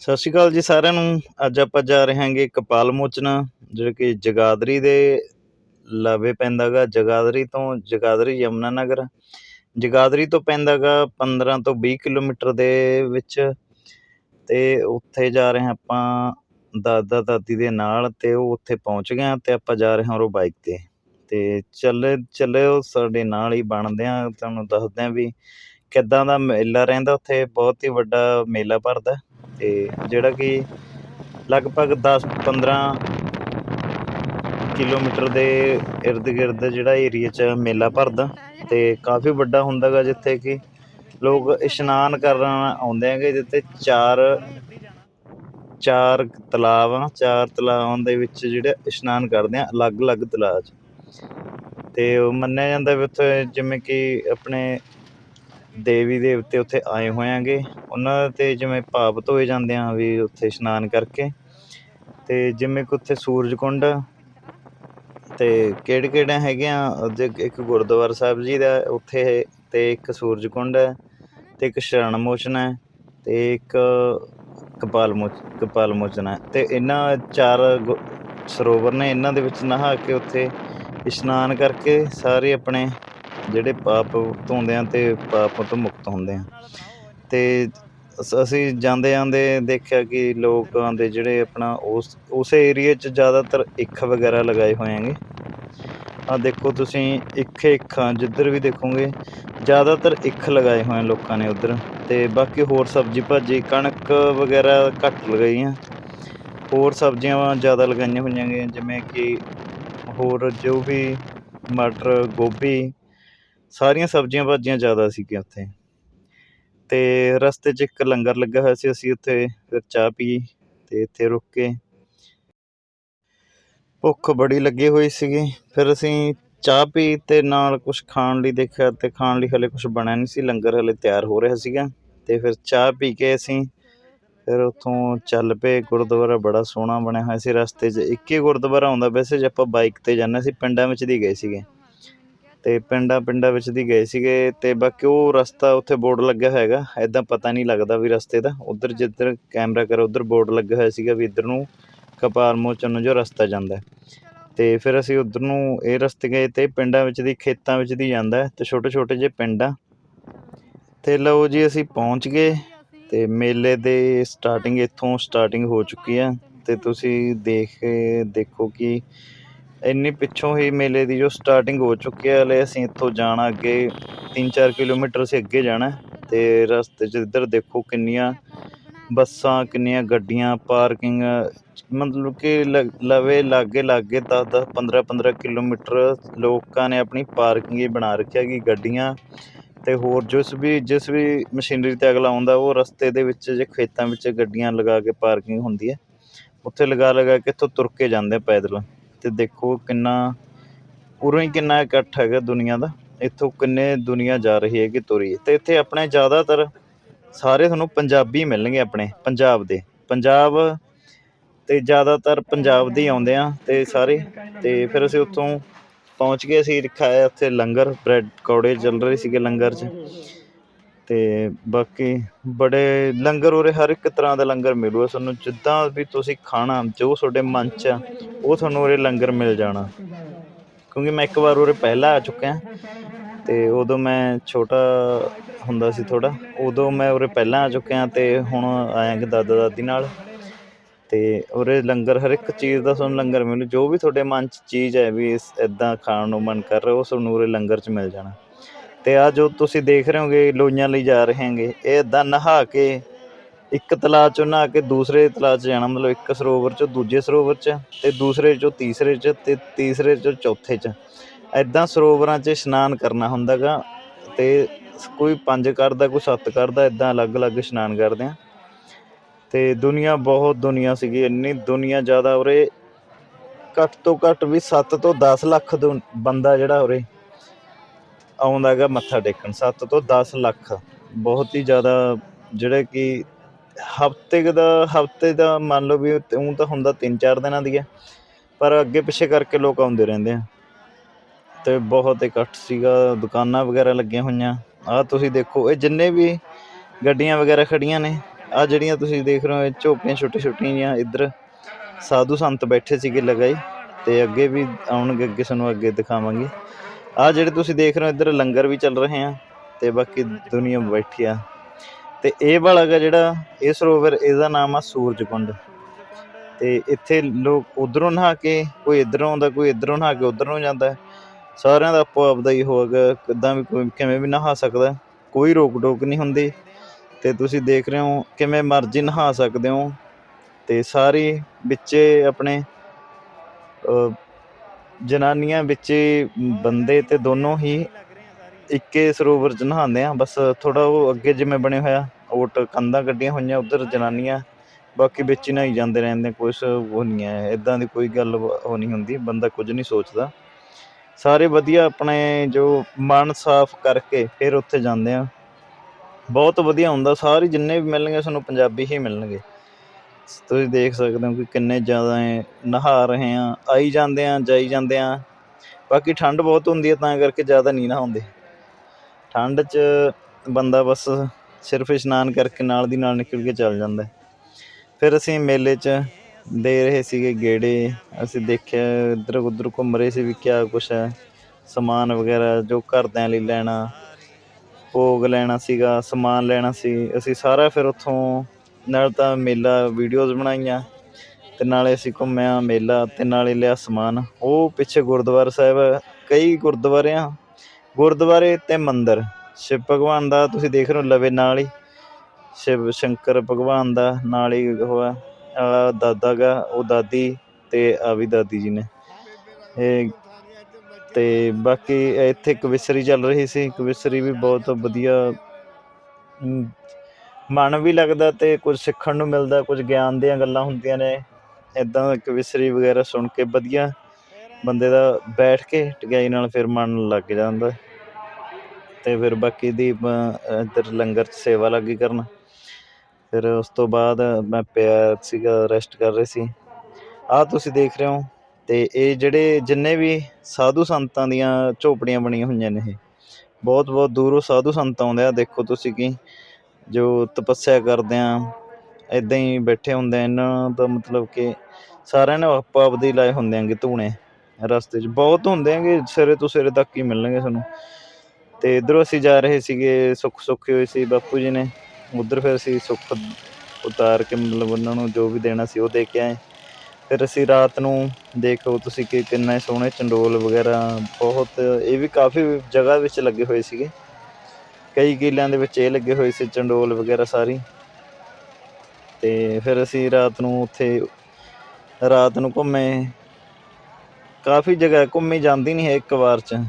ਸਤਿ ਸ਼੍ਰੀ ਅਕਾਲ ਜੀ ਸਾਰਿਆਂ ਨੂੰ। ਅੱਜ ਆਪਾਂ ਜਾ ਰਹੇ ਹਾਂਗੇ ਕਪਾਲ ਮੋਚਨਾ, ਜਿਹੜਾ ਕਿ ਜਗਾਦਰੀ ਦੇ ਲਵੇ ਪੈਂਦਾਗਾ। ਜਗਾਦਰੀ ਤੋਂ ਜਗਾਦਰੀ ਯਮਨਾ ਨਗਰ ਜਗਾਦਰੀ ਤੋਂ ਪੈਂਦਾਗਾ 15 ਤੋਂ 20 ਕਿਲੋਮੀਟਰ ਦੇ ਵਿੱਚ। ਤੇ ਉੱਥੇ ਜਾ ਰਹੇ ਹਾਂ ਆਪਾਂ ਦਾਦਾ ਦਾਦੀ ਦੇ ਨਾਲ ਤੇ ਉਹ ਉੱਥੇ ਪਹੁੰਚ ਗਏ ਆ ਤੇ ਆਪਾਂ ਜਾ ਰਹੇ ਹਾਂ ਉਹ ਬਾਈਕ ਤੇ। ਤੇ ਚੱਲੇ ਚੱਲਿਓ ਸਾਡੇ ਨਾਲ ਹੀ ਬਣਦੇ ਆ ਤੁਹਾਨੂੰ ਦੱਸਦੇ ਆ ਵੀ ਕਿੱਦਾਂ ਦਾ ਮੇਲਾ ਰਹਿੰਦਾ ਉੱਥੇ। ਬਹੁਤ ਹੀ ਵੱਡਾ ਮੇਲਾ ਭਰਦਾ। ਤੇ ਜਿਹੜਾ ਕਿ ਲਗਭਗ 10 15 ਕਿਲੋਮੀਟਰ ਦੇ ਇਰਦ ਗਿਰਦ ਜਿਹੜਾ ਏਰੀਆ 'ਚ ਮੇਲਾ ਭਰਦਾ ਤੇ ਕਾਫੀ ਵੱਡਾ ਹੁੰਦਾਗਾ ਜਿੱਥੇ ਕਿ ਲੋਕ ਇਸ਼ਨਾਨ ਕਰਨ ਆਉਂਦੇ ਹੈਗੇ ਜਿੱਥੇ ਚਾਰ ਚਾਰ ਤਲਾਬ ਆ ਚਾਰ ਤਲਾਵਾਂ ਦੇ ਵਿੱਚ ਜਿਹੜੇ ਇਸ਼ਨਾਨ ਕਰਦੇ ਆ, ਅਲੱਗ-ਅਲੱਗ ਤਲਾਅ 'ਚ। ਤੇ ਉਹ ਮੰਨਿਆ ਜਾਂਦਾ ਵੀ ਉੱਥੇ ਜਿਵੇਂ ਕਿ ਆਪਣੇ ਦੇਵੀ ਦੇਵਤੇ ਉੱਥੇ ਆਏ ਹੋਏ ਹੈਗੇ ਉਹਨਾਂ ਤੇ ਜਿਵੇਂ ਭਾਵ ਧੋਏ ਜਾਂਦੇ ਆ ਵੀ ਉੱਥੇ ਇਸ਼ਨਾਨ ਕਰਕੇ। ਤੇ ਜਿਵੇਂ ਕਿ ਉੱਥੇ ਸੂਰਜ ਕੁੰਡ ਤੇ ਕਿਹੜੇ ਕਿਹੜੇ ਹੈਗੇ ਆ ਇੱਕ ਗੁਰਦੁਆਰਾ ਸਾਹਿਬ ਜੀ ਦਾ ਉੱਥੇ ਤੇ ਇੱਕ ਸੂਰਜ ਕੁੰਡ ਹੈ ਤੇ ਇੱਕ ਸ਼ਰਨ ਮੋਚਨ ਹੈ ਤੇ ਇੱਕ ਕਪਾਲ ਮੋਚ ਕਪਾਲ ਮੋਚਨ ਹੈ। ਤੇ ਇਹਨਾਂ ਚਾਰ ਗੁ- ਸਰੋਵਰ ਨੇ ਇਹਨਾਂ ਦੇ ਵਿੱਚ ਨਹਾ ਕੇ ਉੱਥੇ ਇਸ਼ਨਾਨ ਕਰਕੇ ਸਾਰੇ ਆਪਣੇ ਜਿਹੜੇ ਪਾਪ ਧੋਂਦੇ ਆ ਤੇ ਪਾਪ ਤੋਂ ਮੁਕਤ ਹੁੰਦੇ ਆ। ਤੇ ਅਸੀਂ ਜਾਂਦੇ ਜਾਂਦੇ ਦੇਖਿਆ ਕਿ ਲੋਕਾਂ ਦੇ ਜਿਹੜੇ ਆਪਣਾ ਉਸ, ਉਸੇ ਏਰੀਏ 'ਚ ਜ਼ਿਆਦਾਤਰ ਇੱਖ ਵਗੈਰਾ ਲਗਾਏ ਹੋਏ ਹੈਗੇ। ਆ ਦੇਖੋ ਤੁਸੀਂ ਇੱਕ ਇੱਖਾਂ ਜਿੱਧਰ ਵੀ ਦੇਖੋਗੇ ਜ਼ਿਆਦਾਤਰ ਇੱਖ ਲਗਾਏ ਹੋਏ ਲੋਕਾਂ ਨੇ ਉਧਰ। ਤੇ ਬਾਕੀ ਹੋਰ ਸਬਜ਼ੀ ਭਾਜੀ ਕਣਕ ਵਗੈਰਾ ਘੱਟ ਲਗਾਈਆਂ ਹੋਰ ਸਬਜ਼ੀਆਂ ਜ਼ਿਆਦਾ ਲਗਾਈਆਂ ਹੋਈਆਂ ਗਈਆਂ ਜਿਵੇਂ ਕਿ ਹੋਰ ਜੋ ਵੀ ਮਟਰ, ਗੋਭੀ ਸਾਰੀਆਂ ਸਬਜ਼ੀਆਂ ਭਾਜੀਆਂ ਜ਼ਿਆਦਾ ਸੀਗੀਆਂ ਉੱਥੇ। ਤੇ ਰਸਤੇ 'ਚ ਇੱਕ ਲੰਗਰ ਲੱਗਾ ਹੋਇਆ ਸੀ, ਅਸੀਂ ਉੱਥੇ ਫਿਰ ਚਾਹ ਪੀ ਤੇ ਇੱਥੇ ਰੁਕ ਕੇ ਭੁੱਖ ਬੜੀ ਲੱਗੀ ਹੋਈ ਸੀਗੀ। ਫਿਰ ਅਸੀਂ ਚਾਹ ਪੀ ਤੇ ਨਾਲ ਕੁਝ ਖਾਣ ਲਈ ਦੇਖਿਆ ਤੇ ਖਾਣ ਲਈ ਹਲੇ ਕੁਝ ਬਣਿਆ ਨਹੀਂ ਸੀ, ਲੰਗਰ ਹਲੇ ਤਿਆਰ ਹੋ ਰਿਹਾ ਸੀਗਾ। ਤੇ ਫਿਰ ਚਾਹ ਪੀ ਕੇ ਅਸੀਂ ਫਿਰ ਉੱਥੋਂ ਚੱਲ ਪਏ, ਗੁਰਦੁਆਰਾ ਬੜਾ ਸੋਹਣਾ ਬਣਿਆ ਹੋਇਆ ਸੀ। ਰਸਤੇ 'ਚ ਇੱਕ ਹੀ ਗੁਰਦੁਆਰਾ ਆਉਂਦਾ ਵੈਸੇ ਜੇ ਆਪਾਂ ਬਾਈਕ ਤੇ ਜਾਂਦੇ ਸੀ, ਪਿੰਡਾਂ ਵਿੱਚ ਦੀ ਗਏ ਸੀਗੇ। ਤੇ ਪਿੰਡਾਂ ਪਿੰਡਾਂ ਵਿੱਚ ਦੀ ਗਏ ਸੀਗੇ ਤੇ ਬਾਕੀ ਉਹ ਰਸਤਾ ਉੱਥੇ ਬੋਰਡ ਲੱਗਿਆ ਹੋਇਆ ਹੈਗਾ ਐਦਾਂ ਪਤਾ ਨਹੀਂ ਲੱਗਦਾ ਵੀ ਰਸਤੇ ਦਾ। ਉਧਰ ਜਿੱਧਰ ਕੈਮਰਾ ਕਰੋ, ਉਧਰ ਬੋਰਡ ਲੱਗਿਆ ਹੋਇਆ ਸੀਗਾ ਵੀ ਇੱਧਰ ਨੂੰ ਕਪਾਲ ਮੋਚਨ ਨੂੰ ਜੋ ਰਸਤਾ ਜਾਂਦਾ ਹੈ। ਤੇ ਫਿਰ ਅਸੀਂ ਉਧਰ ਨੂੰ ਇਹ ਰਸਤੇ ਗਏ ਤੇ ਪਿੰਡਾਂ ਵਿੱਚ ਦੀ, ਖੇਤਾਂ ਵਿੱਚ ਦੀ ਜਾਂਦਾ ਹੈ ਤੇ ਛੋਟੇ ਛੋਟੇ ਜਿਹੇ ਪਿੰਡ। ਆ ਤੇ ਲਓ ਜੀ ਅਸੀਂ ਪਹੁੰਚ ਗਏ ਤੇ ਮੇਲੇ ਦੇ ਸਟਾਰਟਿੰਗ ਇੱਥੋਂ ਸਟਾਰਟਿੰਗ ਹੋ ਚੁੱਕੀ ਆ ਤੇ ਤੁਸੀਂ ਦੇਖ ਦੇਖੋ ਕਿ ਇੰਨੀ ਪਿੱਛੋਂ ਹੀ ਮੇਲੇ ਦੀ ਜੋ ਸਟਾਰਟਿੰਗ ਹੋ ਚੁੱਕੀ ਹੈ, ਹਲੇ ਅਸੀਂ ਇੱਥੋਂ ਜਾਣਾ ਅੱਗੇ 3-4 ਕਿਲੋਮੀਟਰ ਅਸੀਂ ਅੱਗੇ ਜਾਣਾ ਹੈ ਤੇ ਰਸਤੇ 'ਚ ਇੱਧਰ ਦੇਖੋ ਕਿੰਨੀਆਂ ਬੱਸਾਂ, ਕਿੰਨੀਆਂ ਗੱਡੀਆਂ, ਪਾਰਕਿੰਗ, ਮਤਲਬ ਕਿ ਲ- ਲਵੇ, ਲਾਗੇ ਲਾਗੇ 10 10 15 15 ਕਿਲੋਮੀਟਰ ਲੋਕਾਂ ਨੇ ਆਪਣੀ ਪਾਰਕਿੰਗ ਹੀ ਬਣਾ ਰੱਖਿਆ ਕਿ ਗੱਡੀਆਂ ਤੇ ਹੋਰ ਜਿਸ ਵੀ ਜਿਸ ਵੀ ਮਸ਼ੀਨਰੀ ਤੇ ਅਗਲਾ ਆਉਂਦਾ, ਉਹ ਰਸਤੇ ਦੇ ਵਿੱਚ ਜੇ ਖੇਤਾਂ ਵਿੱਚ ਗੱਡੀਆਂ ਲਗਾ ਕੇ ਪਾਰਕਿੰਗ ਹੁੰਦੀ ਹੈ, ਉੱਥੇ ਲਗਾ ਲਗਾ ਕੇ ਇੱਥੋਂ ਤੁਰ ਕੇ ਜਾਂਦੇ ਪੈਦਲ। ਤੇ ਦੇਖੋ ਕਿੰਨਾ, ਉਰੋਂ ਹੀ ਕਿੰਨਾ ਇਕੱਠ ਹੈਗਾ ਦੁਨੀਆ ਦਾ, ਇੱਥੋਂ ਕਿੰਨੇ ਦੁਨੀਆ ਜਾ ਰਹੀ ਹੈ ਕਿ ਤੁਰੀ। ਤੇ ਇੱਥੇ ਆਪਣੇ ਜ਼ਿਆਦਾਤਰ ਸਾਰੇ ਤੁਹਾਨੂੰ ਪੰਜਾਬੀ ਮਿਲਣਗੇ ਆਪਣੇ, ਪੰਜਾਬ ਦੇ। ਪੰਜਾਬ ਤੇ ਜ਼ਿਆਦਾਤਰ ਪੰਜਾਬ ਦੇ ਆਉਂਦੇ ਆ ਤੇ ਸਾਰੇ। ਤੇ ਫਿਰ ਅਸੀਂ ਉੱਥੋਂ ਪਹੁੰਚ ਗਏ ਅਸੀਂ ਖਾਇਆ ਉੱਥੇ ਲੰਗਰ, ਬ੍ਰੈਡ, ਪਕੌੜੇ ਚੱਲ ਰਹੇ ਸੀਗੇ ਲੰਗਰ 'ਚ। ਅਤੇ ਬਾਕੀ ਬੜੇ ਲੰਗਰ ਉਰੇ ਹਰ ਇੱਕ ਤਰ੍ਹਾਂ ਦਾ ਲੰਗਰ ਮਿਲੂਗਾ। ਤੁਹਾਨੂੰ ਜਿੱਦਾਂ ਵੀ ਤੁਸੀਂ ਖਾਣਾ, ਜੋ ਤੁਹਾਡੇ ਮਨ 'ਚ ਆ, ਉਹ ਤੁਹਾਨੂੰ ਉਰੇ ਲੰਗਰ ਮਿਲ ਜਾਣਾ। ਕਿਉਂਕਿ ਮੈਂ ਇੱਕ ਵਾਰ ਉਰੇ ਪਹਿਲਾਂ ਆ ਚੁੱਕਿਆ। ਅਤੇ ਉਦੋਂ ਮੈਂ ਛੋਟਾ ਹੁੰਦਾ ਸੀ ਥੋੜ੍ਹਾ, ਉਦੋਂ ਮੈਂ ਉਰੇ ਪਹਿਲਾਂ ਆ ਚੁੱਕਿਆ ਅਤੇ ਹੁਣ ਆਇਆ ਕਿ ਦਾਦਾ ਦਾਦੀ ਨਾਲ। ਅਤੇ ਉਰੇ ਲੰਗਰ, ਹਰ ਇੱਕ ਚੀਜ਼ ਦਾ ਤੁਹਾਨੂੰ ਲੰਗਰ ਮਿਲੂ। ਜੋ ਵੀ ਤੁਹਾਡੇ ਮਨ 'ਚ ਚੀਜ਼ ਹੈ ਵੀ ਇਸ ਇੱਦਾਂ ਖਾਣ ਨੂੰ ਮਨ ਕਰ ਰਿਹਾ, ਉਹ ਤੁਹਾਨੂੰ ਉਰੇ ਲੰਗਰ 'ਚ ਮਿਲ ਜਾਣਾ। ਤੇ ਆ ਜੋ ਤੁਸੀਂ ਦੇਖ ਰਹੇ ਹੋਗੇ, ਲੋਈਆਂ ਲਈ ਜਾ ਰਹੇ ਹੈਗੇ। ਇਹ ਇਦਾਂ ਨਹਾ ਕੇ, ਇੱਕ ਤਲਾਅ ਚੋਂ ਨਹਾ ਕੇ ਦੂਸਰੇ ਤਲਾਅ 'ਚ ਜਾਣਾ, ਮਤਲਬ ਇੱਕ ਸਰੋਵਰ 'ਚੋਂ ਦੂਜੇ ਸਰੋਵਰ 'ਚ ਤੇ ਦੂਸਰੇ 'ਚੋਂ ਤੀਸਰੇ 'ਚ ਤੇ ਤੀਸਰੇ 'ਚੋਂ ਚੌਥੇ 'ਚ। ਐਦਾਂ ਸਰੋਵਰਾਂ 'ਚ ਇਸ਼ਨਾਨ ਕਰਨਾ ਹੁੰਦਾਗਾ ਤੇ ਕੋਈ ਪੰਜ ਕਰਦਾ, ਕੋਈ ਸੱਤ ਕਰਦਾ ਇਦਾਂ ਅਲੱਗ-ਅਲੱਗ ਇਸ਼ਨਾਨ ਕਰਦੇ ਆ। ਤੇ ਦੁਨੀਆ ਬਹੁਤ ਦੁਨੀਆ ਸੀਗੀ, ਇੰਨੀ ਦੁਨੀਆ ਜ਼ਿਆਦਾ ਉਰੇ, ਘੱਟ ਤੋਂ ਘੱਟ ਵੀ 7 ਤੋਂ 10 ਲੱਖ ਦੁ- ਬੰਦਾ ਜਿਹੜਾ ਉਰੇ ਆਉਂਦਾ ਹੈਗਾ ਮੱਥਾ ਟੇਕਣ। 7 ਤੋਂ 10 ਲੱਖ। ਬਹੁਤ ਹੀ ਜ਼ਿਆਦਾ ਜਿਹੜਾ ਕਿ ਹਫ਼ਤੇ ਦਾ ਹਫ਼ਤੇ ਦਾ ਮੰਨ ਲਓ ਵੀ ਉਹ ਤਾਂ ਹੁੰਦਾ 3-4 ਦਿਨਾਂ ਦੀ ਹੈ। ਪਰ ਅੱਗੇ ਪਿੱਛੇ ਕਰਕੇ ਲੋਕ ਆਉਂਦੇ ਰਹਿੰਦੇ ਆ। ਤੇ ਬਹੁਤ ਇਕੱਠ ਸੀਗਾ, ਦੁਕਾਨਾਂ ਵਗੈਰਾ ਲੱਗੀਆਂ ਹੋਈਆਂ। ਆ ਤੁਸੀਂ ਦੇਖੋ, ਇਹ ਜਿੰਨੇ ਵੀ ਗੱਡੀਆਂ ਵਗੈਰਾ ਖੜੀਆਂ ਨੇ ਆ ਜਿਹੜੀਆਂ ਤੁਸੀਂ ਦੇਖ ਰਹੇ ਹੋ, ਇਹ ਝੋਪੀਆਂ ਛੋਟੀਆਂ ਛੋਟੀਆਂ ਜਿਹੀਆਂ ਇੱਧਰ ਸਾਧੂ ਸੰਤ ਬੈਠੇ ਸੀਗੇ ਲਗਾਈ। ਤੇ ਅੱਗੇ ਵੀ ਆਉਣਗੇ, ਅੱਗੇ ਸਾਨੂੰ ਅੱਗੇ ਦਿਖਾਵਾਂਗੇ। ਆ ਜਿਹੜੇ ਤੁਸੀਂ ਦੇਖ ਰਹੇ ਹੋ ਇੱਧਰ ਲੰਗਰ ਵੀ ਚੱਲ ਰਹੇ ਆ ਤੇ ਬਾਕੀ ਦੁਨੀਆ ਬੈਠੀ ਆ। ਤੇ ਇਹ ਵਾਲਾ ਜਿਹੜਾ ਇਹ ਸਰੋਵਰ ਇਹਦਾ ਨਾਮ ਆ ਸੂਰਜਕੁੰਡ। ਤੇ ਇੱਥੇ ਲੋਕ ਉਧਰੋਂ ਨਹਾ ਕੇ ਕੋਈ ਇੱਧਰੋਂ ਆਉਂਦਾ ਕੋਈ ਇੱਧਰੋਂ ਨਹਾ ਕੇ ਉਧਰੋਂ ਜਾਂਦਾ। ਸਾਰਿਆਂ ਦਾ ਆਪੋ ਆਪਦਾ ਹੀ ਹੋਗਾ ਕਿੱਦਾਂ ਵੀ ਕੋਈ ਕਿਵੇਂ ਵੀ ਨਹਾ ਸਕਦਾ ਕੋਈ ਰੋਕ ਟੋਕ ਨਹੀਂ ਹੁੰਦੀ। ਤੇ ਤੁਸੀਂ ਦੇਖ ਰਹੇ ਹੋ ਕਿਵੇਂ ਮਰਜ਼ੀ ਨਹਾ ਸਕਦੇ ਹੋ। ਤੇ ਸਾਰੀ ਵਿੱਚੇ ਆਪਣੇ ਅਹ, ਜਨਾਨੀਆਂ ਵਿੱਚ ਬੰਦੇ ਤੇ ਦੋਨੋਂ ਹੀ ਇੱਕੇ ਸਰੋਵਰ ਚ ਨਹਾਉਂਦੇ ਆ। ਬਸ ਥੋੜਾ ਉਹ ਅੱਗੇ ਜਿਵੇਂ ਬਣੇ ਹੋਇਆ ਓਟ ਕੰਧਾਂ ਕੱਢੀਆਂ ਹੋਈਆਂ, ਉਧਰ ਜਨਾਨੀਆਂ ਬਾਕੀ ਵਿੱਚ ਹੀ ਨਹਾਈ ਜਾਂਦੇ ਰਹਿੰਦੇ ਕੁਛ ਉਹ ਨਹੀਂ ਹੈ ਇਦਾਂ ਦੀ ਕੋਈ ਗੱਲ ਉਹ ਨਹੀਂ ਹੁੰਦੀ, ਬੰਦਾ ਕੁਝ ਨਹੀਂ ਸੋਚਦਾ। ਸਾਰੇ ਵਧੀਆ ਆਪਣੇ ਜੋ ਮਨ ਸਾਫ਼ ਕਰਕੇ ਫਿਰ ਉੱਥੇ ਜਾਂਦੇ ਆ। ਬਹੁਤ ਵਧੀਆ ਹੁੰਦਾ, ਸਾਰੇ ਜਿੰਨੇ ਵੀ ਮਿਲਣਗੇ, ਸਾਨੂੰ ਪੰਜਾਬੀ ਹੀ ਮਿਲਣਗੇ। ਤੁਸੀਂ ਦੇਖ ਸਕਦੇ ਹੋ ਕਿ ਕਿੰਨੇ ਜ਼ਿਆਦਾ ਇਹ ਨਹਾ ਰਹੇ ਹਾਂ, ਆਈ ਜਾਂਦੇ ਹਾਂ, ਜਾਈ ਜਾਂਦੇ ਹਾਂ। ਬਾਕੀ ਠੰਡ ਬਹੁਤ ਹੁੰਦੀ ਹੈ, ਤਾਂ ਕਰਕੇ ਜ਼ਿਆਦਾ ਨਹੀਂ ਨਹਾਉਂਦੇ। ਠੰਡ 'ਚ ਬੰਦਾ ਬਸ ਸਿਰਫ ਇਸ਼ਨਾਨ ਕਰਕੇ ਨਾਲ ਦੀ ਨਾਲ ਨਿਕਲ ਕੇ ਚੱਲ ਜਾਂਦਾ ਫਿਰ ਅਸੀਂ ਮੇਲੇ 'ਚ ਦੇ ਰਹੇ ਸੀਗੇ ਗੇੜੇ। ਅਸੀਂ ਦੇਖਿਆ ਇੱਧਰ ਉੱਧਰ ਘੁੰਮ ਰਹੇ ਸੀ, ਵੀ ਕਿਆ ਕੁਛ ਹੈ। ਸਮਾਨ ਵਗੈਰਾ ਜੋ ਘਰਦਿਆਂ ਲਈ ਲੈਣਾ, ਭੋਗ ਲੈਣਾ ਸੀਗਾ, ਸਮਾਨ ਲੈਣਾ ਸੀ। ਅਸੀਂ ਸਾਰਾ ਫਿਰ ਉੱਥੋਂ ਨਾਲ ਤਾਂ ਮੇਲਾ ਵੀਡੀਓਜ਼ ਬਣਾਈਆਂ ਅਤੇ ਨਾਲੇ ਅਸੀਂ ਘੁੰਮਿਆ ਮੇਲਾ ਅਤੇ ਨਾਲੇ ਲਿਆ ਸਮਾਨ। ਉਹ ਪਿੱਛੇ ਗੁਰਦੁਆਰਾ ਸਾਹਿਬ, ਕਈ ਗੁਰਦੁਆਰੇ ਆ। ਗੁਰਦੁਆਰੇ ਅਤੇ ਮੰਦਰ, ਸ਼ਿਵ ਭਗਵਾਨ ਦਾ ਤੁਸੀਂ ਦੇਖ ਰਹੇ ਹੋ ਲਵੇ ਨਾਲ ਹੀ। ਸ਼ਿਵ ਸ਼ੰਕਰ ਭਗਵਾਨ ਦਾ ਨਾਲ ਹੀ ਉਹ ਹੈ ਦਾਦਾ ਗਾ, ਉਹ ਦਾਦੀ ਅਤੇ ਆ ਵੀ ਦਾਦੀ ਜੀ ਨੇ। ਇਹ ਅਤੇ ਬਾਕੀ ਇੱਥੇ ਕਵਿਸਰੀ ਚੱਲ ਰਹੀ ਸੀ ਕਵਿਸਰੀ ਵੀ ਬਹੁਤ ਵਧੀਆ ਮਨ ਵੀ ਲੱਗਦਾ ਤੇ ਕੁਝ ਸਿੱਖਣ ਨੂੰ ਮਿਲਦਾ, ਕੁਝ ਗਿਆਨ ਦੀਆਂ ਗੱਲਾਂ ਹੁੰਦੀਆਂ ਨੇ। ਇਦਾਂ ਕਵਿਸਰੀ ਵਗੈਰਾ ਸੁਣ ਕੇ ਵਧੀਆ ਬੰਦੇ ਦਾ ਬੈਠ ਕੇ ਟਿਕਾਈ ਨਾਲ ਫਿਰ ਮਨ ਲੱਗ ਜਾਂਦਾ। ਤੇ ਫਿਰ ਬਾਕੀ ਦੀ ਇੱਧਰ ਲੰਗਰ 'ਚ ਸੇਵਾ ਲੱਗੀ ਕਰਨ। ਫਿਰ ਉਸ ਤੋਂ ਬਾਅਦ ਮੈਂ ਪਿਆ ਸੀਗਾ ਰੈਸਟ ਕਰ ਰਹੇ ਸੀ। ਆਹ ਤੁਸੀਂ ਦੇਖ ਰਹੇ ਹੋ ਤੇ ਇਹ ਜਿਹੜੇ ਜਿੰਨੇ ਵੀ ਸਾਧੂ ਸੰਤਾਂ ਦੀਆਂ ਝੋਪੜੀਆਂ ਬਣੀਆਂ ਹੋਈਆਂ ਨੇ ਇਹ ਬਹੁਤ ਬਹੁਤ ਦੂਰੋਂ ਸਾਧੂ ਸੰਤ ਆਉਂਦੇ ਆ। ਦੇਖੋ ਤੁਸੀਂ ਕੀ ਜੋ ਤਪੱਸਿਆ ਕਰਦੇ ਆ ਇਦਾਂ ਹੀ ਬੈਠੇ ਹੁੰਦੇ ਆ, ਇਹਨਾਂ ਦਾ ਮਤਲਬ ਕਿ ਸਾਰਿਆਂ ਨੇ ਆਪੋ ਆਪਦੇ ਲਾਏ ਹੁੰਦੇ ਹੈਗੇ ਧੂਣੇ ਰਸਤੇ 'ਚ। ਬਹੁਤ ਹੁੰਦੇ ਹੈਗੇ ਸਿਰੇ ਤੋਂ ਸਿਰੇ ਤੱਕ ਹੀ ਮਿਲਣਗੇ ਤੁਹਾਨੂੰ ਅਤੇ ਇੱਧਰੋਂ ਅਸੀਂ ਜਾ ਰਹੇ ਸੀਗੇ, ਸੁੱਖ ਸੁੱਖੇ ਹੋਏ ਸੀ ਬਾਪੂ ਜੀ ਨੇ। ਉੱਧਰ ਫਿਰ ਅਸੀਂ ਸੁੱਖ ਉਤਾਰ ਕੇ ਮਤਲਬ ਉਹਨਾਂ ਨੂੰ ਜੋ ਵੀ ਦੇਣਾ ਸੀ ਉਹ ਦੇ ਕੇ ਆਏ। ਫਿਰ ਅਸੀਂ ਰਾਤ ਨੂੰ ਦੇਖੋ ਤੁਸੀਂ ਕਿ ਕਿੰਨੇ ਸੋਹਣੇ ਚੰਡੋਲ ਵਗੈਰਾ, ਬਹੁਤ ਇਹ ਵੀ ਕਾਫੀ ਜਗ੍ਹਾ ਵਿੱਚ ਲੱਗੇ ਹੋਏ ਸੀਗੇ। ਕਈ ਕਿਲਿਆਂ ਦੇ ਵਿੱਚ ਇਹ ਲੱਗੇ ਹੋਏ ਸੀ, ਚੰਡੋਲ ਵਗੈਰਾ ਸਾਰੀ। ਤੇ ਫਿਰ ਅਸੀਂ ਰਾਤ ਨੂੰ ਉੱਥੇ, ਰਾਤ ਨੂੰ ਘੁੰਮੇ। ਕਾਫੀ ਜਗ੍ਹਾ ਘੁੰਮੀ ਜਾਂਦੀ ਨਹੀਂ ਹੈ ਇੱਕ ਵਾਰ ਚ।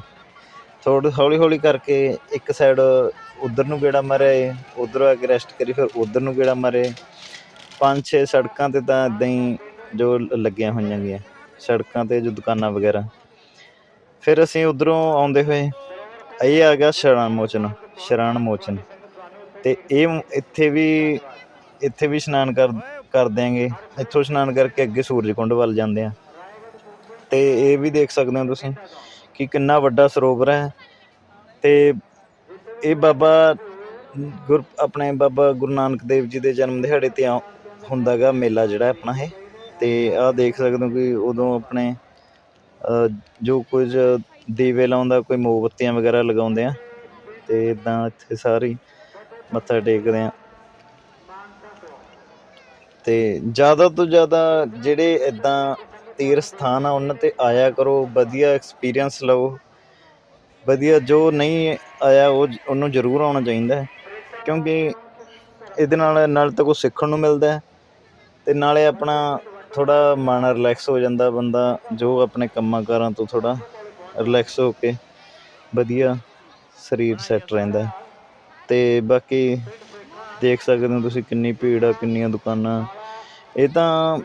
ਥੋੜੀ ਹੌਲੀ ਹੌਲੀ ਕਰਕੇ ਇੱਕ ਸਾਈਡ ਉਧਰ ਨੂੰ ਗੇੜਾ ਮਾਰੇ ਉਧਰ ਆ ਕੇ ਰੈਸਟ ਕਰੀ, ਫਿਰ ਉਧਰ ਨੂੰ ਗੇੜਾ ਮਾਰੇ ਪੰਜ ਛੇ ਸੜਕਾਂ ਤੇ ਤਾਂ ਇਦਾਂ ਹੀ ਜੋ ਲੱਗੀਆਂ ਹੋਈਆਂ ਗੀਆਂ, ਸੜਕਾਂ ਤੇ ਜੋ ਦੁਕਾਨਾਂ ਵਗੈਰਾ। ਫਿਰ ਅਸੀਂ ਉਧਰੋਂ ਆਉਂਦੇ ਹੋਏ, ਇਹ ਆ ਗਿਆ ਸ਼ਰਨ ਮੋਚਨ। ਸ਼ਰਨ ਮੋਚਨ। ਤੇ ਇਹ ਇੱਥੇ ਵੀ ਇੱਥੇ ਵੀ ਇਸ਼ਨਾਨ ਕਰ ਕਰ ਦਿਆਂਗੇ। ਇੱਥੋਂ ਇਸ਼ਨਾਨ ਕਰਕੇ ਅੱਗੇ ਸੂਰਜ ਕੁੰਡ ਵੱਲ ਜਾਂਦੇ ਆ। ਤੇ ਇਹ ਵੀ ਦੇਖ ਸਕਦੇ ਹੋ ਤੁਸੀਂ ਕਿ ਕਿੰਨਾ ਵੱਡਾ ਸਰੋਵਰ ਹੈ। ਤੇ ਇਹ ਬਾਬਾ ਗੁਰ, ਆਪਣੇ ਬਾਬਾ ਗੁਰੂ ਨਾਨਕ ਦੇਵ ਜੀ ਦੇ ਜਨਮ ਦਿਹਾੜੇ ਤੇ ਆ- ਹੁੰਦਾ ਗਾ ਮੇਲਾ ਜਿਹੜਾ ਆਪਣਾ ਇਹ। ਤੇ ਆਹ ਦੇਖ ਸਕਦੇ ਹੋ ਕਿ ਉਦੋਂ ਆਪਣੇ ਜੋ ਕੁਝ ਦੀਵੇ ਲਾਉਂਦਾ, ਕੋਈ ਮੋਮਬੱਤੀਆਂ ਵਗੈਰਾ ਲਗਾਉਂਦੇ ਆ। ਤੇ ਇਦਾਂ ਇੱਥੇ ਸਾਰੀ ਮੱਥਾ ਟੇਕਦੇ ਆ। ਤੇ ਜ਼ਿਆਦਾ ਤੋਂ ਜ਼ਿਆਦਾ ਜਿਹੜੇ ਇਦਾਂ ਤੀਰਥ ਸਥਾਨ ਆ, ਉਹਨਾਂ ਤੇ ਆਇਆ ਕਰੋ, ਵਧੀਆ ਐਕਸਪੀਰੀਅੰਸ ਲਓ ਵਧੀਆ ਜੋ ਨਹੀਂ ਆਇਆ, ਉਹ ਉਹਨੂੰ ਜ਼ਰੂਰ ਆਉਣਾ ਚਾਹੀਦਾ ਹੈ। ਕਿਉਂਕਿ ਇਹਦੇ ਨਾਲ ਨਾਲ ਤਾਂ ਕੁਝ ਸਿੱਖਣ ਨੂੰ ਮਿਲਦਾ ਹੈ ਤੇ ਨਾਲੇ ਆਪਣਾ ਥੋੜਾ ਮਨ ਰਿਲੈਕਸ ਹੋ ਜਾਂਦਾ ਬੰਦਾ, ਜੋ ਆਪਣੇ ਕੰਮਾਂ ਕਾਰਾਂ ਤੋਂ ਥੋੜਾ ਰਿਲੈਕਸ ਹੋ ਕੇ ਵਧੀਆ ਸਰੀਰ ਸੈੱਟ ਰਹਿੰਦਾ ਹੈ। ਤੇ ਬਾਕੀ ਦੇਖ ਸਕਦੇ ਹੋ ਤੁਸੀਂ ਕਿੰਨੀ ਭੀੜ ਆ, ਕਿੰਨੀਆਂ ਦੁਕਾਨਾਂ। ਇਹ ਤਾਂ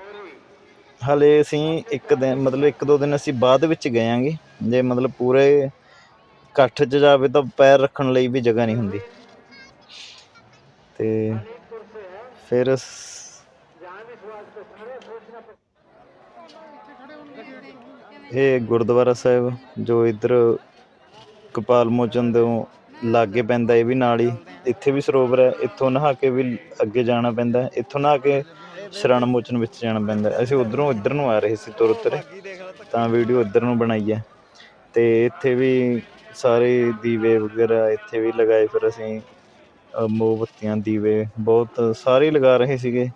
ਹਲੇ ਅਸੀਂ ਇੱਕ ਦਿਨ, ਮਤਲਬ ਇੱਕ ਦੋ ਦਿਨ ਅਸੀਂ ਬਾਅਦ ਵਿੱਚ ਗਏ ਆਂਗੇ ਜੇ ਮਤਲਬ ਪੂਰੇ ਇਕੱਠ 'ਚ ਜਾਵੇ ਤਾਂ ਪੈਰ ਰੱਖਣ ਲਈ ਵੀ ਜਗ੍ਹਾ ਨਹੀਂ ਹੁੰਦੀ। ਤੇ ਫਿਰ ਇਹ ਗੁਰਦੁਆਰਾ ਸਾਹਿਬ ਜੋ ਇੱਧਰ ਕਪਾਲ ਮੋਚਨ ਤੋਂ ਲਾਗੇ ਪੈਂਦਾ ਇਹ ਵੀ ਨਾਲ ਹੀ। ਇੱਥੇ ਵੀ ਸਰੋਵਰ ਹੈ, ਇੱਥੋਂ ਨਹਾ ਕੇ ਵੀ ਅੱਗੇ ਜਾਣਾ ਪੈਂਦਾ ਇੱਥੋਂ ਨਹਾ ਕੇ ਸ਼ਰਨ ਮੋਚਨ ਵਿੱਚ ਜਾਣਾ ਪੈਂਦਾ ਅਸੀਂ ਉਧਰੋਂ, ਇੱਧਰ ਨੂੰ ਆ ਰਹੇ ਸੀ ਤੁਰ ਤੁਰ। ਤਾਂ ਵੀਡੀਓ ਇੱਧਰ ਨੂੰ ਬਣਾਈ ਹੈ। ਤੇ ਇੱਥੇ ਵੀ ਸਾਰੇ ਦੀਵੇ ਵਗੈਰਾ ਇੱਥੇ ਵੀ ਲਗਾਏ ਫਿਰ ਅਸੀਂ। ਮੋਮਬੱਤੀਆਂ, ਦੀਵੇ ਬਹੁਤ ਸਾਰੇ ਲਗਾ ਰਹੇ ਸੀਗੇ।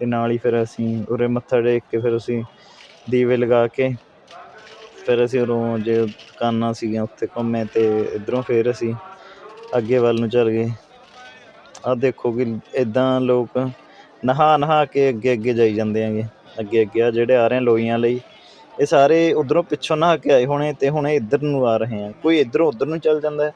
ਤੇ ਨਾਲ ਹੀ ਫਿਰ ਅਸੀਂ ਉਰੇ ਮੱਥਾ ਟੇਕ ਕੇ ਫਿਰ ਅਸੀਂ ਦੀਵੇ ਲਗਾ ਕੇ ਫਿਰ ਅਸੀਂ ਉਰੋਂ ਜੇ ਦੁਕਾਨਾਂ ਸੀਗੀਆਂ ਉੱਥੇ ਘੁੰਮੇ ਅਤੇ ਇੱਧਰੋਂ ਫਿਰ ਅਸੀਂ ਅੱਗੇ ਵੱਲ ਨੂੰ ਚੱਲ ਗਏ। ਆਹ ਦੇਖੋ ਕਿ ਇੱਦਾਂ ਲੋਕ ਨਹਾ ਨਹਾ ਕੇ ਅੱਗੇ ਅੱਗੇ ਜਾਈ ਜਾਂਦੇ ਹੈਗੇ, ਅੱਗੇ ਅੱਗੇ ਆ ਜਿਹੜੇ ਆ ਰਹੇ ਆ ਲੋਈਆਂ ਲਈ, ਇਹ ਸਾਰੇ ਉਧਰੋਂ ਪਿੱਛੋਂ ਨਹਾ ਕੇ ਆਏ ਹੋਣੇ ਅਤੇ ਹੁਣ ਇੱਧਰ ਨੂੰ ਆ ਰਹੇ ਆ। ਕੋਈ ਇੱਧਰੋਂ ਉੱਧਰ ਨੂੰ ਚੱਲ ਜਾਂਦਾ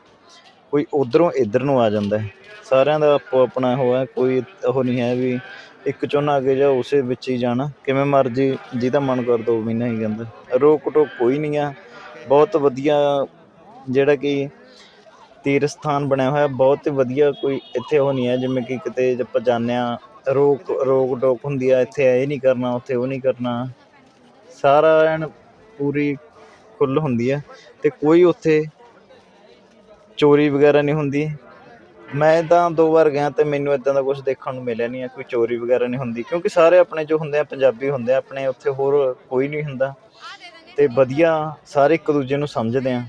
ਕੋਈ ਉੱਧਰੋਂ ਇੱਧਰ ਨੂੰ ਆ ਜਾਂਦਾ ਸਾਰਿਆਂ ਦਾ ਆਪੋ ਆਪਣਾ ਉਹ ਹੈ, ਕੋਈ ਉਹ ਨਹੀਂ ਹੈ ਵੀ ਇੱਕ ਚੋਂ ਨਹਾ ਕੇ ਜਾ ਉਸੇ ਵਿੱਚ ਹੀ ਜਾਣਾ। ਕਿਵੇਂ ਮਰਜ਼ੀ ਜਿਹਦਾ ਮਨ ਕਰਦਾ ਉਹ ਮਹੀਨਾ ਹੀ ਜਾਂਦਾ ਰੋਕ ਟੋਕ ਕੋਈ ਨਹੀਂ ਆ। ਬਹੁਤ ਵਧੀਆ ਜਿਹੜਾ ਕਿ ਤੀਰਥ ਸਥਾਨ ਬਣਿਆ ਹੋਇਆ। ਬਹੁਤ ਹੀ ਵਧੀਆ ਕੋਈ ਇੱਥੇ ਉਹ ਨਹੀਂ ਹੈ, ਜਿਵੇਂ ਕਿ ਕਿਤੇ ਆਪਾਂ ਜਾਂਦੇ ਹਾਂ, ਰੋਕ ਰੋਕ ਟੋਕ ਹੁੰਦੀ ਆ, ਇੱਥੇ ਇਹ ਨਹੀਂ ਕਰਨਾ, ਉੱਥੇ ਉਹ ਨਹੀਂ ਕਰਨਾ। ਸਾਰਾ ਐਨ ਪੂਰੀ ਖੁੱਲ੍ਹ ਹੁੰਦੀ ਹੈ ਤੇ ਕੋਈ ਉੱਥੇ ਚੋਰੀ ਵਗੈਰਾ ਨਹੀਂ ਹੁੰਦੀ। ਮੈਂ ਤਾਂ ਦੋ ਵਾਰ ਗਿਆ ਤੇ ਮੈਨੂੰ ਇਦਾਂ ਦਾ ਕੁਝ ਦੇਖਣ ਨੂੰ ਮਿਲਿਆ ਨਹੀਂ ਹੈ, ਕੋਈ ਚੋਰੀ ਵਗੈਰਾ ਨਹੀਂ ਹੁੰਦੀ, ਕਿਉਂਕਿ ਸਾਰੇ ਆਪਣੇ ਜੋ ਹੁੰਦੇ ਆ, ਪੰਜਾਬੀ ਹੁੰਦੇ ਆ, ਆਪਣੇ ਉੱਥੇ ਹੋਰ ਕੋਈ ਨਹੀਂ ਹੁੰਦਾ। ਤੇ ਵਧੀਆ, ਸਾਰੇ ਇੱਕ ਦੂਜੇ ਨੂੰ ਸਮਝਦੇ ਆ।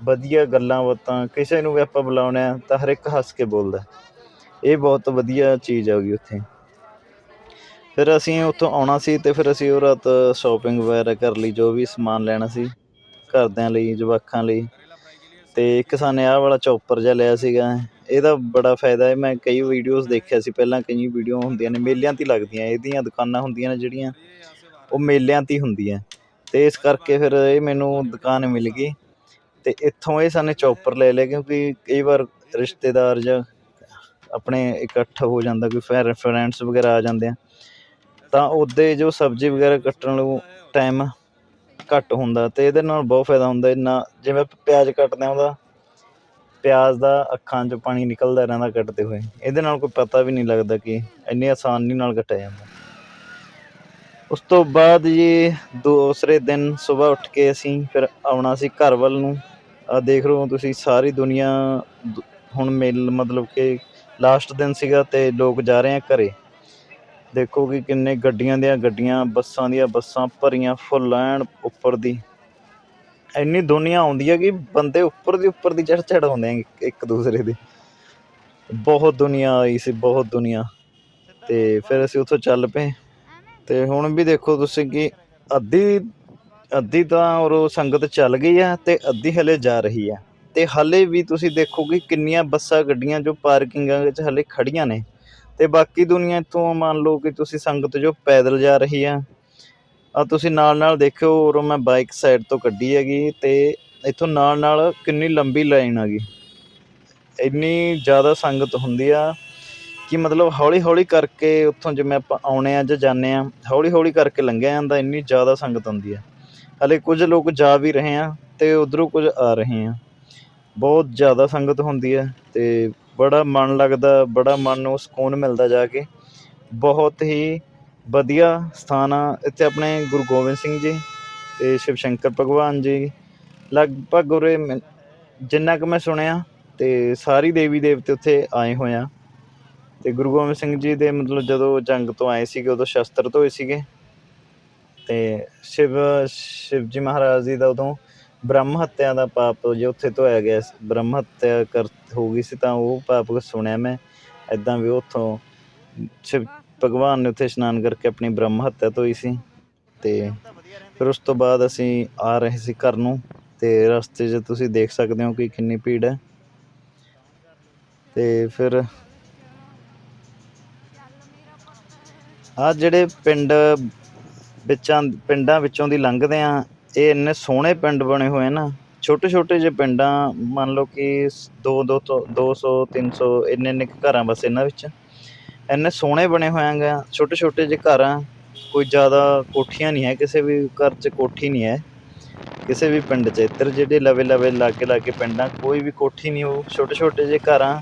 ਵਧੀਆ ਗੱਲਾਂ ਬਾਤਾਂ, ਕਿਸੇ ਨੂੰ ਵੀ ਆਪਾਂ ਬੁਲਾਉਣਾ ਹੈ, ਤਾਂ ਹਰ ਇੱਕ ਹੱਸ ਕੇ ਬੋਲਦਾ ਇਹ ਬਹੁਤ ਵਧੀਆ ਚੀਜ਼ ਆ ਗਈ ਉੱਥੇ। ਫਿਰ ਅਸੀਂ ਉੱਥੋਂ ਆਉਣਾ ਸੀ ਤੇ ਫਿਰ ਅਸੀਂ ਉਹ ਰਾਤ ਸ਼ਾਪਿੰਗ ਵਗੈਰਾ ਕਰ ਲਈ, ਜੋ ਵੀ ਸਮਾਨ ਲੈਣਾ ਸੀ, ਘਰਦਿਆਂ ਲਈ, ਜਵਾਕਾਂ ਲਈ। ਤੇ ਇੱਕ ਸਾਨੇ ਆਹ ਵਾਲਾ ਚੌਪਰ ਜਿਹਾ ਲਿਆ ਸੀਗਾ। ਇਹਦਾ ਬੜਾ ਫਾਇਦਾ ਹੈ। ਮੈਂ ਕਈ ਵੀਡੀਓਜ਼ ਦੇਖਿਆ ਸੀ। ਪਹਿਲਾਂ ਕਈ ਵੀਡੀਓ ਹੁੰਦੀਆਂ ਨੇ, ਮੇਲਿਆਂ 'ਤੇ ਹੀ ਲੱਗਦੀਆਂ। ਇਹਦੀਆਂ ਦੁਕਾਨਾਂ ਹੁੰਦੀਆਂ ਨੇ ਜਿਹੜੀਆਂ, ਉਹ ਮੇਲਿਆਂ 'ਤੇ ਹੀ ਹੁੰਦੀਆਂ। ਅਤੇ ਇਸ ਕਰਕੇ ਫਿਰ ਇਹ ਮੈਨੂੰ ਦੁਕਾਨ ਮਿਲ ਗਈ। ਅਤੇ ਇੱਥੋਂ ਇਹ ਸਾਨੇ ਚੌਪਰ ਲੈ ਲਿਆ ਕਿਉਂਕਿ ਕਈ ਵਾਰ ਰਿਸ਼ਤੇਦਾਰ ਜਾਂ ਆਪਣੇ ਇਕੱਠ ਹੋ ਜਾਂਦਾ, ਕੋਈ ਫੈਰ ਫਰੈਂਡਸ ਵਗੈਰਾ ਆ ਜਾਂਦੇ ਆ। ਤਾਂ ਉਹਦੇ ਜੋ ਸਬਜ਼ੀ ਵਗੈਰਾ ਕੱਟਣ ਨੂੰ ਟਾਈਮ ਘੱਟ ਹੁੰਦਾ। ਅਤੇ ਇਹਦੇ ਨਾਲ ਬਹੁਤ ਫਾਇਦਾ ਹੁੰਦਾ। ਇੰਨਾ ਜਿਵੇਂ ਪਿਆਜ਼ ਕੱਟਦੇ ਹਾਂ ਉਹਦਾ ਪਿਆਜ਼ ਦਾ ਅੱਖਾਂ 'ਚੋਂ ਪਾਣੀ ਨਿਕਲਦਾ ਰਹਿੰਦਾ ਕੱਟਦੇ ਹੋਏ। ਇਹਦੇ ਨਾਲ ਕੋਈ ਪਤਾ ਵੀ ਨਹੀਂ ਲੱਗਦਾ ਕਿ ਇੰਨੀ ਆਸਾਨੀ ਨਾਲ ਕੱਟਿਆ ਜਾਂਦਾ। ਉਸ ਤੋਂ ਬਾਅਦ ਜੀ, ਦੂਸਰੇ ਦਿਨ ਸਵੇਰ ਉੱਠ ਕੇ ਅਸੀਂ ਫਿਰ ਆਉਣਾ ਸੀ ਘਰ ਵੱਲ ਨੂੰ। ਆ ਦੇਖ ਰਹੇ ਹੋ ਤੁਸੀਂ ਸਾਰੀ ਦੁਨੀਆ ਹੁਣ ਮੇਲ, ਮਤਲਬ ਕਿ ਲਾਸਟ ਦਿਨ ਸੀਗਾ ਤੇ ਲੋਕ ਜਾ ਰਹੇ ਆ ਘਰੇ। ਦੇਖੋ ਕਿ ਕਿੰਨੇ ਗੱਡੀਆਂ ਦੀਆਂ ਗੱਡੀਆਂ, ਬੱਸਾਂ ਦੀਆਂ ਬੱਸਾਂ ਭਰੀਆਂ, ਫੁੱਲ ਐਨ ਉੱਪਰ ਦੀ। ਇੰਨੀ ਦੁਨੀਆ ਆਉਂਦੀ ਹੈ ਕਿ ਬੰਦੇ ਉੱਪਰ ਦੀ ਉੱਪਰ ਦੀ ਚੜ ਚੜ ਆਉਂਦੇ ਆ ਇੱਕ- ਦੂਸਰੇ ਦੇ। ਬਹੁਤ ਦੁਨੀਆ ਆਈ ਸੀ, ਬਹੁਤ ਦੁਨੀਆ। ਤੇ ਫਿਰ ਅਸੀਂ ਉੱਥੋਂ ਚੱਲ ਪਏ। ਤੇ ਹੁਣ ਵੀ ਦੇਖੋ ਤੁਸੀਂ ਕਿ ਅੱਧੀ ਅੱਧੀ ਤਾਂ ਉਹ ਸੰਗਤ ਚੱਲ ਗਈ ਆ ਤੇ ਅੱਧੀ ਹਲੇ ਜਾ ਰਹੀ ਆ ਤੇ ਹਲੇ ਵੀ ਤੁਸੀਂ ਦੇਖੋਗੇ ਕਿੰਨੀਆਂ ਬੱਸਾਂ ਗੱਡੀਆਂ ਜੋ ਪਾਰਕਿੰਗਾਂ ਵਿੱਚ ਹਲੇ ਖੜੀਆਂ ਨੇ। ਤੇ ਬਾਕੀ ਦੁਨੀਆ ਤੋਂ ਮੰਨ ਲਓ ਕਿ ਤੁਸੀਂ ਸੰਗਤ ਜੋ ਪੈਦਲ ਜਾ ਰਹੀ ਆ ਆ ਤੁਸੀਂ ਨਾਲ ਨਾਲ ਦੇਖਿਓ ਔਰ ਮੈਂ ਬਾਈਕ ਸਾਈਡ ਤੋਂ ਕੱਢੀ ਹੈਗੀ ਤੇ ਇੱਥੋਂ ਨਾਲ ਨਾਲ ਕਿੰਨੀ ਲੰਬੀ ਲਾਈਨ ਆ ਗਈ ਇੰਨੀ ਜ਼ਿਆਦਾ ਸੰਗਤ ਹੁੰਦੀ ਆ ਕਿ ਮਤਲਬ ਹੌਲੀ ਹੌਲੀ ਕਰਕੇ ਉੱਥੋਂ ਜਿਵੇਂ ਆਪਾਂ ਆਉਣੇ ਆ ਜਾਂ ਜਾਂਦੇ ਆ ਹੌਲੀ ਹੌਲੀ ਕਰਕੇ ਲੰਘਿਆ ਜਾਂਦਾ, ਇੰਨੀ ਜ਼ਿਆਦਾ ਸੰਗਤ ਹੁੰਦੀ ਆ। ਹਲੇ ਕੁਝ ਲੋਕ ਜਾ ਵੀ ਰਹੇ ਆ ਤੇ ਉਧਰੋਂ ਕੁਝ ਆ ਰਹੇ ਆ। ਬਹੁਤ ਜ਼ਿਆਦਾ ਸੰਗਤ ਹੁੰਦੀ ਹੈ ਤੇ ਬੜਾ ਮਨ ਲੱਗਦਾ, ਬੜਾ ਮਨ ਨੂੰ ਸਕੂਨ ਮਿਲਦਾ ਜਾ ਕੇ। ਬਹੁਤ ਹੀ ਵਧੀਆ ਸਥਾਨ ਆ। ਇੱਥੇ ਆਪਣੇ ਗੁਰੂ ਗੋਬਿੰਦ ਸਿੰਘ ਜੀ ਤੇ ਸ਼ਿਵ ਸ਼ੰਕਰ ਭਗਵਾਨ ਜੀ, ਲਗਭਗ ਉਰੇ ਜਿੰਨਾ ਕੁ ਮੈਂ ਸੁਣਿਆ ਤੇ ਸਾਰੀ ਦੇਵੀ ਦੇਵਤੇ ਉੱਥੇ ਆਏ ਹੋਏ ਆ। ਤੇ ਗੁਰੂ ਗੋਬਿੰਦ ਸਿੰਘ ਜੀ ਦੇ ਮਤਲਬ ਜਦੋਂ ਜੰਗ ਤੋਂ ਆਏ ਸੀਗੇ, ਉਦੋਂ ਸ਼ਸਤਰ ਧੋਏ ਸੀਗੇ। ਤੇ ਸ਼ਿਵ ਸ਼ਿਵ ਜੀ ਮਹਾਰਾਜ ਜੀ ਦਾ ਉਦੋਂ ਬ੍ਰਹਮ ਹੱਤਿਆ ਦਾ ਪਾਪ ਜੇ ਉੱਥੇ ਧੋਇਆ ਗਿਆ ਸੀ, ਬ੍ਰਹਮ ਹੱਤਿਆ ਕਰ, ਹੋ ਗਈ ਸੀ ਤਾਂ ਉਹ ਪਾਪ ਸੁਣਿਆ ਮੈਂ। ਐਦਾਂ ਵੀ ਉੱਥੋਂ ਸ਼ਿਵ ਭਗਵਾਨ ਨੇ ਉੱਥੇ ਇਸ਼ਨਾਨ ਕਰਕੇ ਆਪਣੀ ਬ੍ਰਹਮ ਹੱਤਿਆ ਧੋਈ ਸੀ ਤੇ ਫਿਰ ਉਸ ਤੋਂ ਬਾਅਦ ਅਸੀਂ ਆ ਰਹੇ ਸੀ ਘਰ ਨੂੰ ਤੇ ਰਸਤੇ 'ਚ ਤੁਸੀਂ ਦੇਖ ਸਕਦੇ ਹੋ ਕਿ ਕਿੰਨੀ ਭੀੜ ਹੈ। ਤੇ ਫਿਰ ਆ ਜਿਹੜੇ ਪਿੰਡ ਵਿੱਚਾਂ, ਪਿੰਡਾਂ ਵਿੱਚੋਂ ਦੀ ਲੰਘਦੇ ਆ ਇਹ ਇੰਨੇ ਸੋਹਣੇ ਪਿੰਡ ਬਣੇ ਹੋਏ ਨਾ ਛੋਟੇ ਛੋਟੇ ਜਿਹੇ ਪਿੰਡਾਂ, ਮੰਨ ਲਓ ਕਿ 2 2 ਤੋਂ 200 300 ਇੰਨੇ ਇੰਨੇ ਕੁ ਘਰਾਂ ਬਸ ਇਹਨਾਂ ਵਿੱਚ। ਇੰਨੇ ਸੋਹਣੇ ਬਣੇ ਹੋਏ ਹੈਗੇ ਛੋਟੇ ਛੋਟੇ ਜਿਹੇ ਘਰ ਆ, ਕੋਈ ਜ਼ਿਆਦਾ ਕੋਠੀਆਂ ਨਹੀਂ ਹੈ, ਕਿਸੇ ਵੀ ਘਰ 'ਚ ਕੋਠੀ ਨਹੀਂ ਹੈ, ਕਿਸੇ ਵੀ ਪਿੰਡ 'ਚ, ਇੱਧਰ ਜਿਹੜੇ ਲਵੇ ਲਵੇ ਲਾਗੇ ਲਾਗੇ ਪਿੰਡਾਂ, ਕੋਈ ਵੀ ਕੋਠੀ ਨਹੀਂ, ਉਹ ਛੋਟੇ ਛੋਟੇ ਜਿਹੇ ਘਰ ਆ,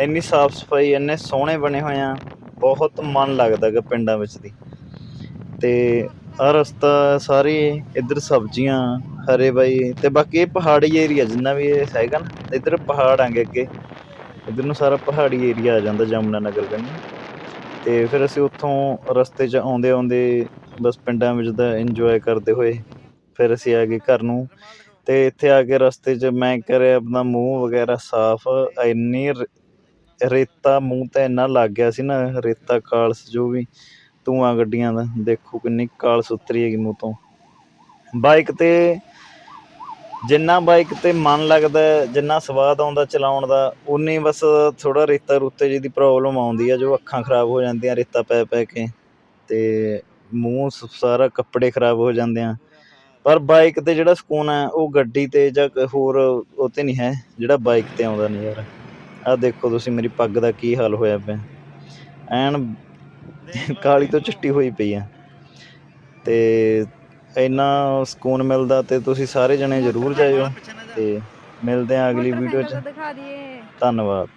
ਇੰਨੀ ਸਾਫ਼ ਸਫ਼ਾਈ ਇੰਨੇ ਸੋਹਣੇ ਬਣੇ ਹੋਏ ਆ, ਬਹੁਤ ਮਨ ਲੱਗਦਾ ਗਾ ਪਿੰਡਾਂ ਵਿੱਚ ਦੀ। ਤੇ ਆ ਰਸਤਾ, ਸਾਰੇ ਇੱਧਰ ਸਬਜ਼ੀਆਂ, ਹਰੇ ਬਾਈ, ਤੇ ਬਾਕੀ ਇਹ ਪਹਾੜੀ ਏਰੀਆ, ਜਿੰਨਾ ਵੀ ਇਹ ਹੈਗਾ ਨਾ, ਇੱਧਰ ਪਹਾੜ ਆਂਗੇ ਅੱਗੇ, ਇੱਧਰ ਨੂੰ ਸਾਰਾ ਪਹਾੜੀ ਏਰੀਆ ਆ ਜਾਂਦਾ, ਜਮਨਾ ਨਗਰ ਕੰਨੀ ਤੇ ਫਿਰ ਅਸੀਂ ਉੱਥੋਂ ਰਸਤੇ 'ਚ ਆਉਂਦੇ ਆਉਂਦੇ ਬਸ ਪਿੰਡਾਂ ਵਿੱਚ ਦਾ ਇੰਜੋਏ ਕਰਦੇ ਹੋਏ ਫਿਰ ਅਸੀਂ ਆ ਗਏ ਘਰ ਨੂੰ। ਤੇ ਇੱਥੇ ਆ ਕੇ ਰਸਤੇ 'ਚ ਮੈਂ ਕਰਿਆ ਆਪਣਾ ਮੂੰਹ ਵਗੈਰਾ ਸਾਫ਼, ਇੰਨੀ ਰੇਤਾ ਮੂੰਹ ਤੇ ਇੰਨਾ ਲੱਗ ਗਿਆ ਸੀ ਨਾ, ਰੇਤਾ ਕਾਲਸ ਜੋ ਵੀ ਧੂੰਆਂ ਗੱਡੀਆਂ ਦਾ, ਦੇਖੋ ਕਿੰਨੀ ਕਾਲਸ ਉਤਰੀ ਹੈਗੀ ਮੂੰਹ ਤੋਂ। ਬਾਈਕ ਤੇ ਜਿੰਨਾ ਬਾਈਕ ਤੇ ਮਨ ਲੱਗਦਾ, ਜਿੰਨਾ ਸਵਾਦ ਆਉਂਦਾ ਚਲਾਉਣ ਦਾ ਉਨੀ ਬਸ ਥੋੜਾ ਰੇਤਾ ਰੁੱਤੇ ਜੀ ਦੀ ਪ੍ਰੋਬਲਮ ਆਉਂਦੀ ਆ, ਜੋ ਅੱਖਾਂ ਖਰਾਬ ਹੋ ਜਾਂਦੀਆਂ, ਰੇਤਾ ਪੈ ਪੈ ਕੇ, ਤੇ ਮੂੰਹ ਸ- ਸਾਰਾ ਕੱਪੜੇ ਖਰਾਬ ਹੋ ਜਾਂਦੇ ਆ। ਪਰ ਬਾਈਕ ਤੇ ਜਿਹੜਾ ਸਕੂਨ ਹੈ ਉਹ ਗੱਡੀ ਤੇ ਜਾਂ ਹੋਰ ਉਹ ਤੇ ਨਹੀਂ ਹੈ, ਜਿਹੜਾ ਬਾਈਕ ਤੇ ਆਉਂਦਾ ਨਹੀਂ ਯਾਰ। ਦੇਖੋ ਤੁਸੀਂ ਮੇਰੀ ਪੱਗ ਦਾ ਕੀ ਹਾਲ ਹੋਇਆ ਪਿਆ। ਐਨ ਕਾਲੀ ਤੋਂ ਚਿੱਟੀ ਹੋਈ ਪਈ ਆ। ਤੇ ਇੰਨਾ ਸਕੂਨ ਮਿਲਦਾ ਤੇ ਤੁਸੀਂ ਸਾਰੇ ਜਣੇ ਜ਼ਰੂਰ ਜਾਇਓ ਤੇ ਮਿਲਦੇ ਆ ਅਗਲੀ ਵੀਡੀਓ 'ਚ। ਦਿਖਾ ਦਈਏ। ਧੰਨਵਾਦ।